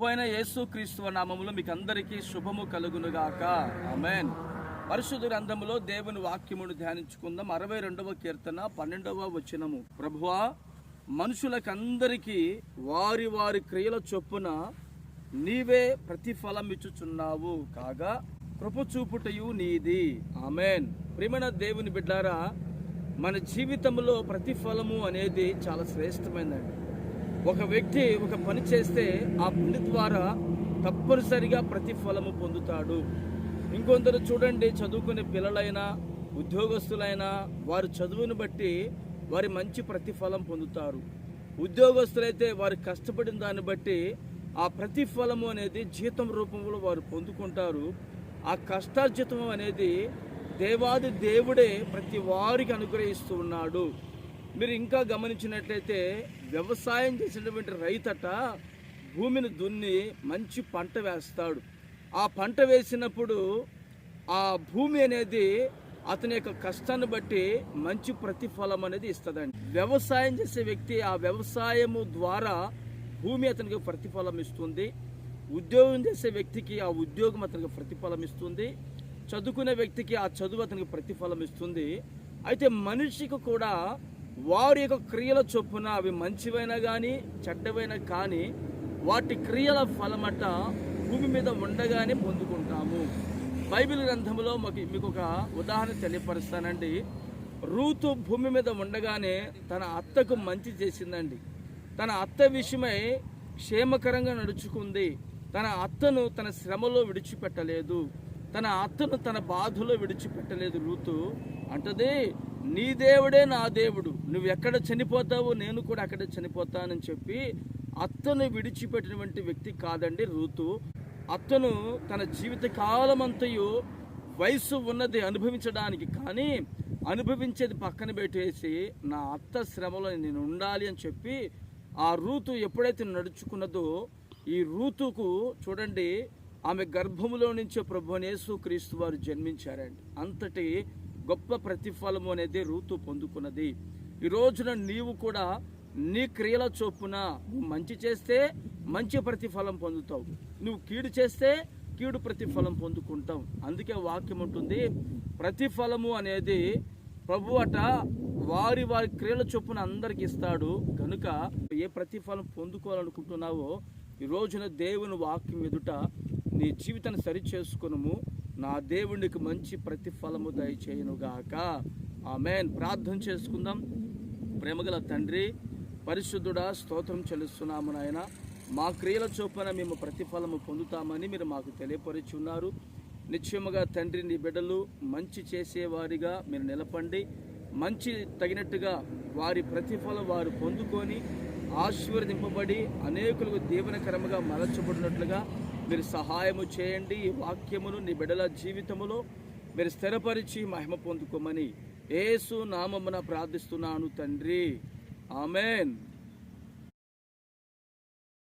పోయిన యేసు క్రీస్తు నామములో మీకు అందరికీ శుభము కలుగునుగాక. ఆమెన్. పరిశుద్ధ గ్రంథములో దేవుని వాక్యమును ధ్యానించుకుందాం. అరవై రెండవ కీర్తన పన్నెండవ వచనము. ప్రభువా మనుషులకందరికీ వారి వారి క్రియల చొప్పున నీవే ప్రతిఫలం ఇచ్చుచున్నావు కాగా కృపచూపుటయు నీది. ఆమెన్. ప్రియమైన దేవుని బిడ్డారా మన జీవితంలో ప్రతిఫలము అనేది చాలా శ్రేష్టమైనది ఒక వ్యక్తి ఒక పని చేస్తే ఆ పని ద్వారా తప్పనిసరిగా ప్రతిఫలము పొందుతాడు. ఇంకొందరు చూడండి చదువుకునే పిల్లలైనా ఉద్యోగస్తులైనా వారి చదువును బట్టి వారి మంచి ప్రతిఫలం పొందుతారు. ఉద్యోగస్తులైతే వారు కష్టపడిన దాన్ని బట్టి ఆ ప్రతిఫలము అనేది జీతం రూపంలో వారు పొందుకుంటారు. ఆ కష్టార్జితం అనేది దేవాది దేవుడే ప్రతి వారికి అనుగ్రహిస్తూ ఉన్నాడు. మీరు ఇంకా గమనించినట్లయితే వ్యవసాయం చేసినటువంటి రైతట భూమిని దున్ని మంచి పంట వేస్తాడు. ఆ పంట వేసినప్పుడు ఆ భూమి అనేది అతని యొక్క కష్టాన్ని బట్టి మంచి ప్రతిఫలం అనేది ఇస్తుందండి. వ్యవసాయం చేసే వ్యక్తి ఆ వ్యవసాయము ద్వారా భూమి అతనికి ప్రతిఫలం ఇస్తుంది. ఉద్యోగం చేసే వ్యక్తికి ఆ ఉద్యోగం అతనికి ప్రతిఫలం ఇస్తుంది. చదువుకునే వ్యక్తికి ఆ చదువు అతనికి ప్రతిఫలం ఇస్తుంది. అయితే మనిషికి కూడా వారి యొక్క క్రియల చొప్పున అవి మంచివైనా కానీ చెడ్డవైనా కానీ వాటి క్రియల ఫలమట భూమి మీద ఉండగానే పొందుకుంటాము. బైబిల్ గ్రంథంలో మాకు మీకు ఒక ఉదాహరణ తెలియపరుస్తానండి. రూతు భూమి మీద ఉండగానే తన అత్తకు మంచి చేసిందండి. తన అత్త విషయమై క్షేమకరంగా నడుచుకుంది. తన అత్తను తన శ్రమలో విడిచిపెట్టలేదు. తన అత్తను తన బాధలో విడిచిపెట్టలేదు రూతు. అంటది నీ దేవుడే నా దేవుడు. నువ్వు ఎక్కడ చనిపోతావో నేను కూడా అక్కడ చనిపోతానని చెప్పి అత్తను విడిచిపెట్టినటువంటి వ్యక్తి కాదండి రూతు. అత్తను తన జీవిత కాలమంతయు వయసు ఉన్నది అనుభవించడానికి కానీ అనుభవించేది పక్కన పెట్టేసి నా అత్త శ్రమలో నేను ఉండాలి అని చెప్పి ఆ రూతు ఎప్పుడైతే నడుచుకున్నదో ఈ రూతుకు చూడండి ఆమె గర్భములో నుంచే ప్రభునేసు క్రీస్తు వారు జన్మించారండి. అంతటి గొప్ప ప్రతిఫలము అనేది రూతు పొందుకున్నది. ఈ రోజున నీవు కూడా నీ క్రియల చొప్పున నువ్వు మంచి చేస్తే మంచి ప్రతిఫలం పొందుతావు. నువ్వు కీడు చేస్తే కీడు ప్రతిఫలం పొందుకుంటావు. అందుకే వాక్యం ఉంటుంది ప్రతిఫలము అనేది ప్రభు అట వారి వారి క్రియల చొప్పున అందరికి ఇస్తాడు. కనుక ఏ ప్రతిఫలం పొందుకోవాలనుకుంటున్నావో ఈ రోజున దేవుని వాక్యం ఎదుట నీ జీవితాన్ని సరి చేసుకునము నా దేవునికి మంచి ప్రతిఫలము దయచేయునుగాక. ఆమెన్. ప్రార్థన చేసుకుందాం. ప్రేమగల తండ్రి పరిశుద్ధుడా స్తోత్రం చెల్లిస్తున్నాము నాయన. మా క్రియల చొప్పున మేము ప్రతిఫలము పొందుతామని మీరు మాకు తెలియపరిచి ఉన్నారు. నిశ్చయముగా తండ్రి నీ బిడ్డలు మంచి చేసేవారిగా మీరు నిలపండి. మంచి తగినట్టుగా వారి ప్రతిఫలం వారు పొందుకొని ఆశీర్వదింపబడి అనేకులకు దీవనకరముగా మలచబడినట్లుగా మీరు సహాయము చేయండి ఈ వాక్యమును నీ బిడ్డల జీవితములో మీరు స్థిరపరిచి మహిమ పొందుకోమని ఏసు నామమున ప్రార్థిస్తున్నాను తండ్రి. ఆమెన్.